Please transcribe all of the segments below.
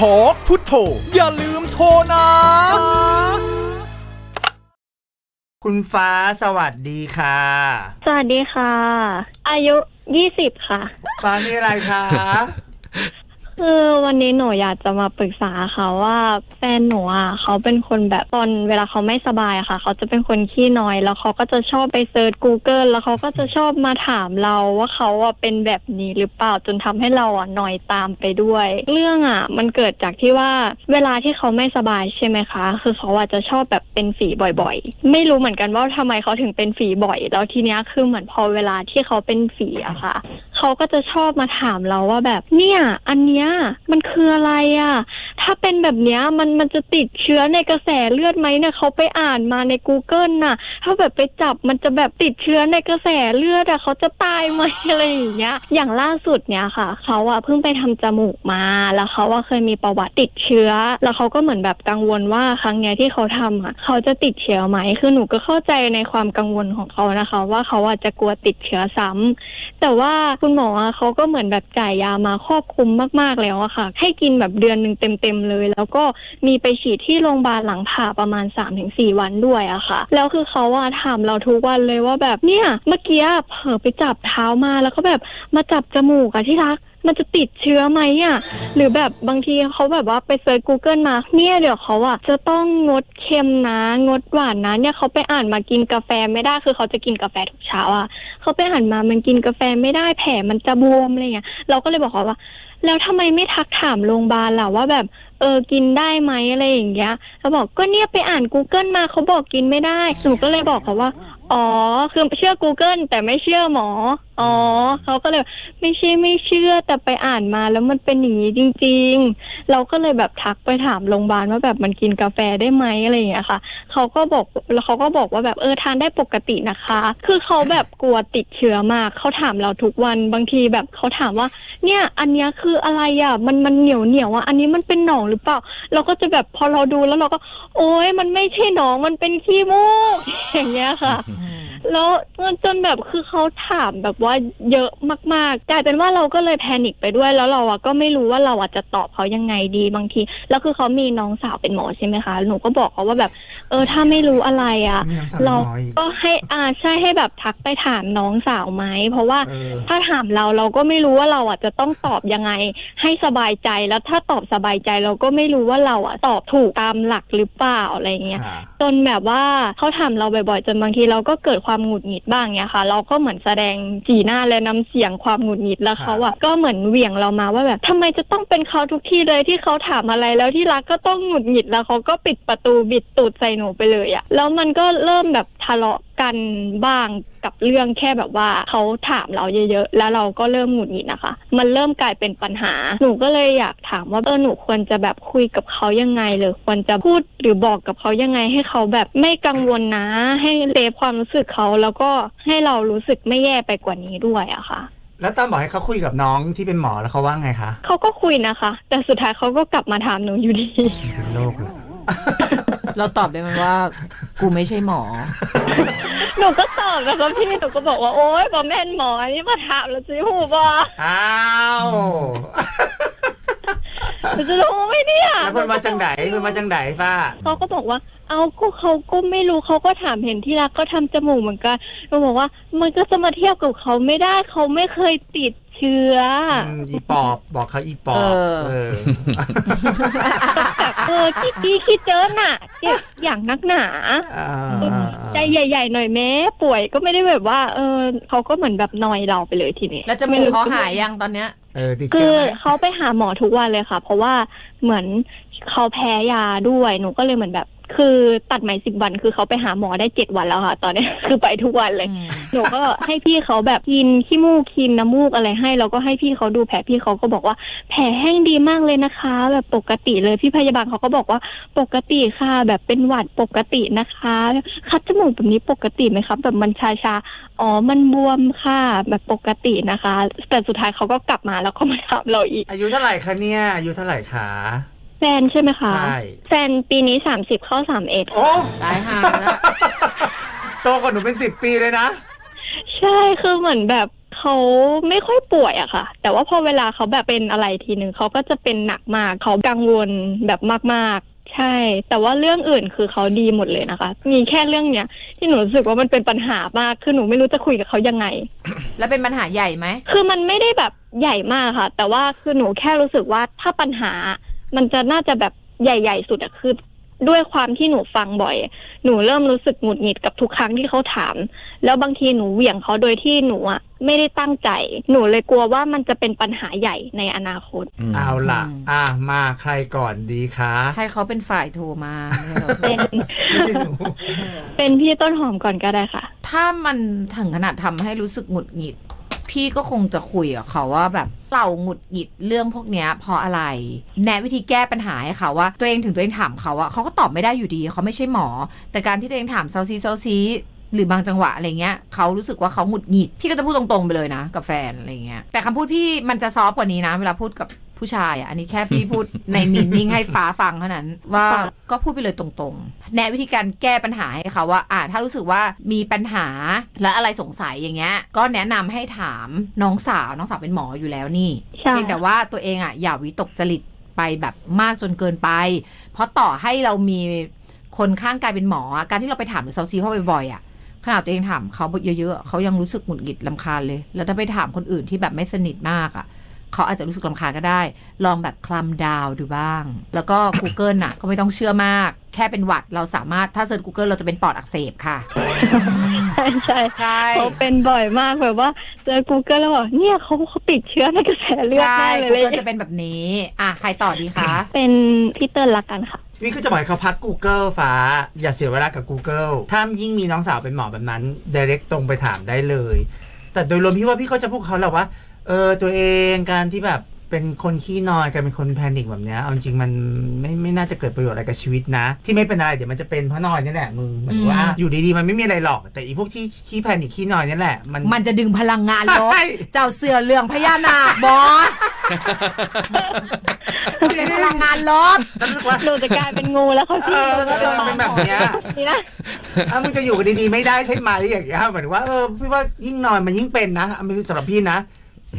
ทอกพุทโธอย่าลืมโทรนะ คุณฟ้าสวัสดีค่ะ สวัสดีค่ะ อายุยี่สิบค่ะ ฟ้ามีอะไรคะ คือวันนี้หนูอยากจะมาปรึกษาค่ะว่าแฟนหนูอะเขาเป็นคนแบบตอนเวลาเขาไม่สบายอะค่ะ เขาจะเป็นคนขี้น้อย แล้วเขาก็จะชอบไปเซิร์ช Google แล้วเขาก็จะชอบมาถามเราว่าเขาอะเป็นแบบนี้หรือเปล่าจนทำให้เราอะหน่อยตามไปด้วย เรื่องอะ มันเกิดจากที่ว่าเวลาที่เขาไม่สบายใช่ไหมคะ คือเขาอาจจะชอบแบบเป็นฝีบ่อยๆ ไม่รู้เหมือนกันว่าทำไมเขาถึงเป็นฝีบ่อย แล้วทีเนี้ยคือเหมือนพอเวลาที่เขาเป็นฝีอะค่ะ เขาก็จะชอบมาถามเราว่าแบบเนี่ย อันเนี้ยมันคืออะไรอะ่ะ ถ้าเป็นแบบเนี้ยมันมันจะติดเชื้อในกระแสเลือดไหมเนี่ยเขาไปอ่านมาใน Google น่ะ ถ้าแบบไปจับมันจะแบบติดเชื้อในกระแสเลือดอะเขาจะตายไหมอะไรอย่างเงี้ย อย่างล่าสุดเนี่ยค่ะเขาอะเพิ่งไปทำจมูกมาแล้วเขาอะเคยมีประวัติติดเชื้อ แล้วเขาก็เหมือนแบบกังวลว่าครั้งเนี้ยที่เขาทำอะเขาจะติดเชื้อไหมคือหนูก็เข้าใจในความกังวลของเขานะคะ ว่าเขาอาจจะกลัวติดเชื้อซ้ำแต่ว่าคุณหมออะเขาก็เหมือนแบบจ่ายยามาครอบคลุมมาก ๆ แล้วอะค่ะ ให้กินแบบเดือนหนึ่งเต็ม ๆ เลย แล้วก็มีไปฉีดที่โรงพยาบาลหลังผ่าประมาณ 3-4 วันด้วยอะค่ะ แล้วคือเขาอะถามเราทุกวันเลยว่าแบบเนี่ยเมื่อกี้เผลอไปจับเท้ามาแล้วก็แบบมาจับจมูกอะที่รัก มันจะติดเชื้อไหมอะ หรือแบบบางทีเขาแบบว่าไปเซิร์ช Google มา เนี่ยเดี๋ยวเขาอะจะต้องงดเค็มนะงดหวานนะเนี่ยเขาไปอ่านมากินกาแฟไม่ได้คือเขาจะกินกาแฟทุกเช้าอะเขาไปหันมามันกินกาแฟไม่ได้แผลมันจะบวมอะไรเงี้ยเราก็เลยบอกเขาว่า แล้วทำไมไม่ทักถามโรงพยาบาลล่ะว่าแบบเออกินได้ไหมอะไรอย่างเงี้ยเขาบอกก็เนี่ยไปอ่าน Google มาเขาบอกกินไม่ได้หนูก็เลยบอกเขาว่า อ๋อ คือเชื่อ Google แต่ไม่เชื่อหมอ อ๋อ เขาก็เลยไม่ใช่ไม่เชื่อแต่ไปอ่านมาแล้วมันเป็นอย่างนี้จริง ๆ เราก็เลยแบบทักไปถามโรงพยาบาลว่าแบบมันกินกาแฟได้ไหมอะไรอย่างเงี้ยค่ะ เขาก็บอกแล้วเขาก็บอกว่าแบบเออทานได้ปกตินะคะ คือเขาแบบกลัวติดเชื้อมาก เขาถามเราทุกวันบางทีแบบเขาถามว่า เนี่ย อันเนี้ยคืออะไรอะ มันมันเหนียวเหนียวอะ อันนี้มันเป็นหนองหรือเปล่า เราก็จะแบบพอเราดูแล้วเราก็ โอ๊ยมันไม่ใช่หนองมันเป็นขี้มูกอย่างเงี้ยค่ะ แล้วจนแบบคือเขาถามแบบว่าเยอะมากๆกลายเป็นว่าเราก็เลยแพนิคไปด้วยแล้วเราอะก็ไม่รู้ว่าเราอะจะตอบเขายังไงดีบางที แล้วคือเขามีน้องสาวเป็นหมอใช่ไหมคะหนูก็บอกเขาว่าแบบ เออถ้าไม่รู้อะไรอะมีน้องสาวเราน้อยอีกก็ให้อ่าใช่ให้แบบทักไปถามน้องสาวไหมเพราะว่า เออ ถ้าถามเราเราก็ไม่รู้ว่าเราอะจะต้องตอบยังไง ให้สบายใจแล้วถ้าตอบสบายใจเราก็ไม่รู้ว่าเราอะตอบถูกตามหลักหรือเปล่าอะไรเงี้ยค่ะ จนแบบว่าเขาถามเราบ่อยๆ จนบางทีเราก็เกิดความหงุดหงิดบ้างเนี้ยค่ะ เราก็เหมือนแสดงสีหน้าและน้ำเสียงความหงุดหงิดแล้วเขาอะก็เหมือนเหวี่ยงเรามาว่าแบบทำไมจะต้องเป็นเขาทุกที่เลยที่เขาถามอะไรแล้วที่รักก็ต้องหงุดหงิดแล้วเขาก็ปิดประตูบิดตูดใส่หนูไปเลยอะแล้วมันก็เริ่มแบบทะเลาะ กันบ้างกับเรื่องแค่แบบว่าเขาถามเราเยอะ ๆ แล้วเราก็เริ่มหงุดหงิดนะคะ มันเริ่มกลายเป็นปัญหา หนูก็เลยอยากถามว่าเออหนูควรจะแบบคุยกับเขายังไงหรือควรจะพูดหรือบอกกับเขายังไงให้เขาแบบไม่กังวลนะ ให้เซฟความรู้สึกเขาแล้วก็ให้เรารู้สึกไม่แย่ไปกว่านี้ด้วยอะค่ะแล้วตอนบอกให้เขาคุยกับน้องที่เป็นหมอแล้วเขาว่าไงคะเขาก็คุยนะคะ แต่สุดท้ายเขาก็กลับมาถามหนูอยู่ดีเป็นโรคเลย เราตอบได้ไหมว่า กูไม่ใช่หมอ หนูก็ตอบนะคะพี่หนูก็บอกว่าโอ๊ยบอแม่นหมอนี่มาถามแล้วสิหูบออ้าวหนูจะรู้ไหมเนี่ยแล้วมันมาจังไหนมันมาจังไหนป้าเขาก็บอกว่า เอาก็เขาก็ไม่รู้เขาก็ถามเห็นที่รักก็ทำจมูกเหมือนกันเราบอกว่า มันก็จะมาเทียบกับเขาไม่ได้เขาไม่เคยติด เชื้อออืมอีปอบบอกเขาอีปอบเออ เออ แบบเออคิดดีคิดเจอน่ะเจ็บอย่างนักหนา อ่าใจใหญ่ ๆ หน่อยแม้ป่วยก็ไม่ได้แบบว่า เออเขาก็เหมือนแบบนอยเราไปเลยทีนี้แล้วจมูกเขาหายยังตอนเนี้ย เออติดคืเชื้ออไหมเขาไปหาหมอทุกวันเลยค่ะ เพราะว่าเหมือนเขาแพ้ยาด้วยหนูก็เลยเหมือนแบบ คือตัดไหมสิบวันคือเขาไปหาหมอได้เจ็ดวันแล้วค่ะ ตอนนี้ คือไปทุกวันเลย หนูก็ให้พี่เขาแบบกินขี้มูกกินน้ำมูกอะไรให้ แล้วก็ให้พี่เขาดูแผลพี่เขาก็บอกว่า แผลแห้งดีมากเลยนะคะ แบบปกติเลยพี่พยาบาลเขาก็บอกว่าปกติค่ะ แบบเป็นหวัดปกตินะคะ คัดจมูกแบบนี้ปกติไหมครับแบบมันชาชาๆอ๋อมันบวมค่ะแบบปกตินะคะ แต่สุดท้ายเขาก็กลับมาแล้วก็มาถามเราอีก อายุเท่าไหร่คะเนี่ยอายุเท่าไหร่คะ แฟนใช่ไหมคะใช่ แฟนปีนี้สามสิบเข้าสามเอ็ดโอ้ตายห่าแล้ว โตกว่าหนูเป็นสิบปีเลยนะ ใช่คือเหมือนแบบเขาไม่ค่อยป่วยอะค่ะ แต่ว่าพอเวลาเขาแบบเป็นอะไรทีหนึ่งเขาก็จะเป็นหนักมากเขากังวลแบบมาก ๆ ใช่ แต่ว่าเรื่องอื่นคือเขาดีหมดเลยนะคะ มีแค่เรื่องเนี้ยที่หนูรู้สึกว่ามันเป็นปัญหามากคือหนูไม่รู้จะคุยกับเขายังไง แล้วเป็นปัญหาใหญ่ไหม คือมันไม่ได้แบบใหญ่มากค่ะ แต่ว่าคือหนูแค่รู้สึกว่าถ้าปัญหา มันจะน่าจะแบบใหญ่ ๆ สุดอะคือด้วยความที่หนูฟังบ่อย หนูเริ่มรู้สึกหงุดหงิดกับทุกครั้งที่เขาถาม แล้วบางทีหนูเหวี่ยงเขาโดยที่หนูอะไม่ได้ตั้งใจ หนูเลยกลัวว่ามันจะเป็นปัญหาใหญ่ในอนาคตมเอาล่ะอืมอะมาใครก่อนดีคะให้เขาเป็นฝ่ายโทรมาไม่ใช่เราโทรเป็นไม่ใช่หนูเป็นพี่ต้นหอมก่อนก็ได้ค่ะ ถ้ามันถึงขนาดทำให้รู้สึกหงุดหงิด พี่ก็คงจะคุยกับเขาว่าแบบเราหงุดหงิดเรื่องพวกเนี้ยเพราะอะไร แนะวิธีแก้ปัญหาให้เขาว่า ตัวเองถึงตัวเองถามเขาว่าเขาก็ตอบไม่ได้อยู่ดีเขาไม่ใช่หมอ แต่การที่ตัวเองถามเซาซีเซาซีหรือบางจังหวะอะไรเงี้ยเขารู้สึกว่าเขาหงุดหงิด พี่ก็จะพูดตรงๆไปเลยนะ กับแฟนอะไรเงี้ยแต่คำพูดพี่มันจะซอฟกว่านี้นะ เวลาพูดกับ ผู้ชายอะอันนี้แค่พี่พูด ในมีนิ่งให้ฟ้าฟังเท่านั้น ว่าก็พูดไปเลยตรงๆ แนะวิธีการแก้ปัญหาให้เขาว่าอ่าถ้ารู้สึกว่ามีปัญหาและอะไรสงสัยอย่างเงี้ย ก็แนะนำให้ถามน้องสาวน้องสาวเป็นหมออยู่แล้วนี่ใช่เพียงแต่ว่าตัวเองอะอย่าวิตกจริตไปแบบมากจนเกินไป เพราะต่อให้เรามีคนข้างกายเป็นหมออะการที่เราไปถามหรือเซาซีเข้าบ่อยๆอะขนาดตัวเองถามเขาเยอะๆเขายังรู้สึกหงุดหงิดลำคาญเลย แล้วถ้าไปถามคนอื่นที่แบบไม่สนิทมากอะ เขาอาจจะรู้สึกลำคาญก็ได้ ลองแบบคลำดาวดูบ้าง แล้วก็ Google น่ะ ก็ไม่ต้องเชื่อมาก แค่เป็นหวัดเราสามารถถ้าเซิร์ช Google เราจะเป็นปอดอักเสบค่ะ ใช่ใช่ใช่ เขาเป็นบ่อยมากแบบว่าเจอ Google แล้วบอกเนี่ยเขาเขาติดเชื้อในกระแสเลือดใช่ แน่เลย Google จะเป็นแบบนี้ อะ ใครต่อดีคะ เป็นพี่เติ้ลละกันค่ะ นี่ก็จะบอกให้เขาพัก Google ฟ้า อย่าเสียเวลากับ Google ถ้ายิ่งมีน้องสาวเป็นหมอแบบนั้น direct ตรงไปถามได้เลย แต่โดยรวมพี่ว่าพี่ก็จะพูดเขาแหละว่า เออตัวเองการที่แบบเป็นคนขี้นอยการเป็นคนแพนิคแบบเนี้ยเอาจริงๆมันไม่ไม่น่าจะเกิดประโยชน์อะไรกับชีวิตนะ ที่ไม่เป็นอะไรเดี๋ยวมันจะเป็นเพราะนอยนี่แหละมึงเหมือนว่าอืมอยู่ดีๆมันไม่มีอะไรหรอก แต่อีพวกที่ขี้แพนิคขี้นอยนี่แหละ มันมันจะดึงพลังงานลบใช่เจ้าเสือเรื่องพญานาคบอเป็นพลังงานลบจะรู้สึกว่าหนูจะกลายเป็นงูแล้วค่ะเอพี่อมันเป็นแบบเนี้ยนี่นะอะมึงจะอยู่กันดีๆไม่ได้ใช่ไหมอย่างเงี้ยเหมือนว่าเออพี่ว่ายิ่งนอนมันยิ่งเป็นนะอะไม่รู้สำหรับพี่นะ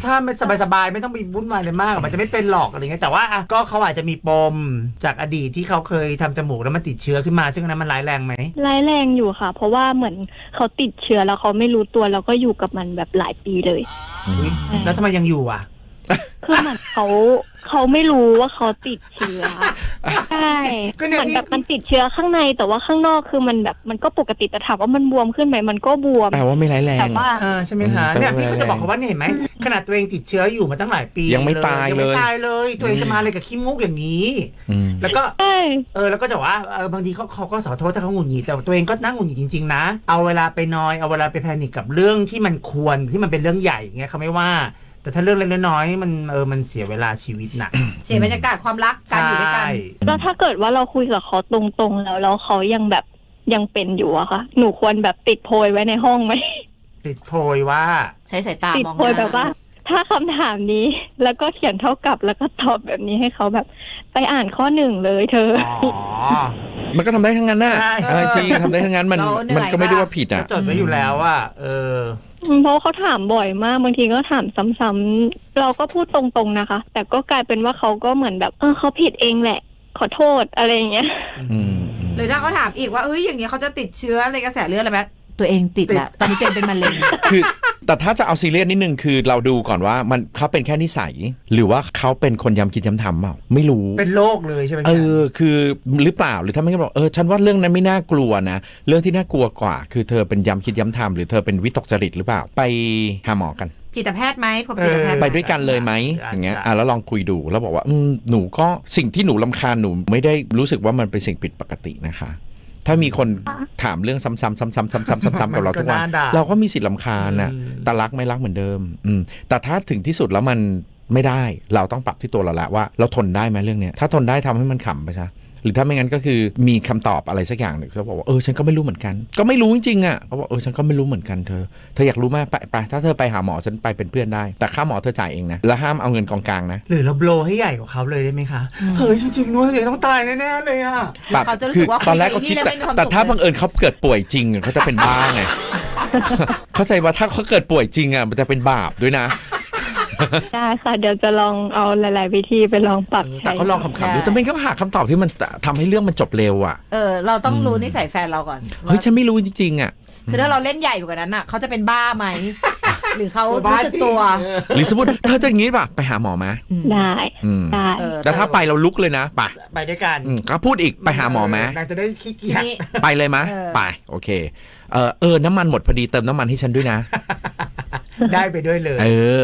ถ้าไม่สบายๆไม่ต้องไปวุ่นวายเลยมากอะมันจะไม่เป็นหรอกอะไรเงี้ยแต่ว่าอะก็เขาอาจจะมีปมจากอดีตที่เขาเคยทำจมูกแล้วมันติดเชื้อขึ้นมา ซึ่งอันนั้นมันร้ายแรงไหมร้ายแรงอยู่ค่ะ เพราะว่าเหมือนเขาติดเชื้อแล้วเขาไม่รู้ตัวแล้วก็อยู่กับมันแบบหลายปีเลยอุ๊ยแล้วทำไมยังอยู่อะ คือเหมือนเขาเขาไม่รู้ว่าเขาติดเชื้อใช่ก็เนี่ยเหมือนแบบมันติดเชื้อข้างในแต่ว่าข้างนอกคือมันแบบมันก็ปกติแต่ถามว่ามันบวมขึ้นไหมมันก็บวมแปลว่าไม่ร้ายแรงแต่ว่าเออใช่ไหมคะอืมเนี่ยพี่ก็จะบอกแปลว่าเขาว่าเนี่ยเห็นไหมขนาดตัวเองติดเชื้ออยู่มาตั้งหลายปียังไม่ตายยังไม่เลย ตายเลย ตัวเองจะมาเลยกับขี้มุกอย่างนี้ อืม แล้วก็ ใช่ เออแล้วก็จะบอกว่าเออบางทีเขาเขาก็ขอโทษถ้าเขาหงุดหงิดแต่ตัวเองก็นั่งหงุดหงิดจริงๆนะ เอาเวลาไปนอยเอาเวลาไปแพนิคกับเรื่องที่มันควรที่มันเป็นเรื่องใหญ่อย่างเงี้ยเขาไม่ว่า แต่ถ้าเรื่องเล็กๆน้อยๆมันเออมันเสียเวลาชีวิตน่ะเสียบรรยากาศความรักการอยู่ด้วยกันใช่แล้วถ้าเกิดว่าเราคุยกับเขาตรงๆ แล้วแล้วเขายังแบบยังเป็นอยู่อะค่ะหนูควรแบบติดโพยไว้ในห้องไหมติดโพยว่า ใช้สายตาติดมองโพยหน้แบบว่าถ้าคำถามนี้ แล้วก็เขียนเท่ากับแล้วก็ตอบแบบนี้ให้เขาแบบ ไปอ่านข้อหนึ่งเลยเธอ อ๋อ มันก็ทำได้ทั้งนั้นน่ะใช่ เออจริงทำได้ทั้งนั้นมันเราเหนื่อยมันก็ไม่ได้ว่าผิดก็อะ จดไว้อยู่แล้วว่า เออ เพราะเขาถามบ่อยมากบางทีก็ถามซ้ำๆเราก็พูดตรงๆนะคะ แต่ก็กลายเป็นว่าเขาก็เหมือนแบบเออเขาผิดเองแหละ ขอโทษอะไรอย่างเงี้ย อืมหรือถ้าเขาถามอีกว่าเอ้ยอย่างเงี้ยเขาจะติดเชื้อในกระแสเลือดอะไรไหมตัวเองติดแหละตอนนี้ตัวเองเป็นมะเร็ง คือ แต่ถ้าจะเอาซีเรียสนิดนึงคือเราดูก่อนว่ามันเขาเป็นแค่นิสัย หรือว่าเขาเป็นคนย้ำคิดย้ำทำเปล่าไม่รู้ เป็นโรคเลยใช่ไหมเออคือหรือเปล่าหรือถ้าไม่ก็บอกเออฉันว่าเรื่องนั้นไม่น่ากลัวนะ เรื่องที่น่ากลัวกว่า คือเธอเป็นย้ำคิดย้ำทำหรือเธอเป็นวิตกจริตหรือเปล่า ไปหาหมอกัน จิตแพทย์ไหมพบจิตแพทย์ไปไหมด้วยกันเลยไหมอย่างเงี้ยอะแล้วลองคุยดูแล้วบอกว่าอืมหนูก็สิ่งที่หนูลำคาญหนูไม่ได้รู้สึกว่ามันเป็นสิ่งผิดปกตินะคะ ถ้ามีคนถามเรื่องซ้ำๆซ้ำๆซ้ำๆซ้ำๆซ้ำๆกับเราทุกวัน มัน่ด่เราก็มีสิทธิ์ลำคาญนะอืมแต่รักไม่รักเหมือนเดิมอืมแต่ถ้าถึงที่สุดแล้วมันไม่ได้ เราต้องปรับที่ตัวเราละว่า เราทนได้ไหมเรื่องเนี้ยถ้าทนได้ทำให้มันขำไปซะ หรือถ้าไม่งั้นก็คือมีคำตอบอะไรสักอย่างหนึ่งเขาบอกว่าเออฉันก็ไม่รู้เหมือนกัน ก็ไม่รู้จริงๆอะเขาบอกเออฉันก็ไม่รู้เหมือนกันเธอเธออยากรู้มากไปไปถ้าเธอไปหาหมอฉันไปเป็นเพื่อนได้ แต่ค่าหมอเธอจ่ายเองนะแล้วห้ามเอาเงินกองกลางนะหรือเราโบลให้ใหญ่กว่าเขาเลยได้ไหมคะเฮ้ยจริงๆนู้นเดี๋ยวต้องตายแน่ๆเลยอะแล้วเขาจะรู้สึกว่าตอนแรกก็คิดคุยกับแต่ไอ้นี่แล้วไม่มีความแต่ถ้าสุขเลยบังเอิญเขาเกิดป่วยจริงเขาจะเป็นบ้าไงเข้าใจว่าถ้าเขาเกิดป่วยจริงอะมันจะเป็นบาปด้วยนะ ได้ค่ะเดี๋ยวจะลองเอาหลาย ๆ วิธีไปลองปรับแต่ใช้ก็ลองขำๆดูแต่ไม่ก็หาคำตอบที่มันทำให้เรื่องมันจบเร็วอะ เออ เราต้องอืมรู้นิสัยแฟนเราก่อนเฮ้ย ว่าฉันไม่รู้จริงๆอะ คือถ้าเราเล่นใหญ่กว่านั้นอะเขาจะเป็นบ้าไหม หรือเขาบ้ารู้สึกจริงตัวเออหรือสมมติเธอจะอย่างนี้ป่ะ ไปหาหมอไหมอืมได้อืมได้เออแต่ถ้าไปเราลุกเลยนะไปไปด้วยกันอืมก็พูดอีกไปหาหมอไหมนางจะได้ขี้ทีเกียจนี้ไปเลยไหมเออ ไป โอเค เออเออน้ำมันหมดพอดีเติมน้ำมันให้ฉันด้วยนะ ได้ไปด้วยเลย เออ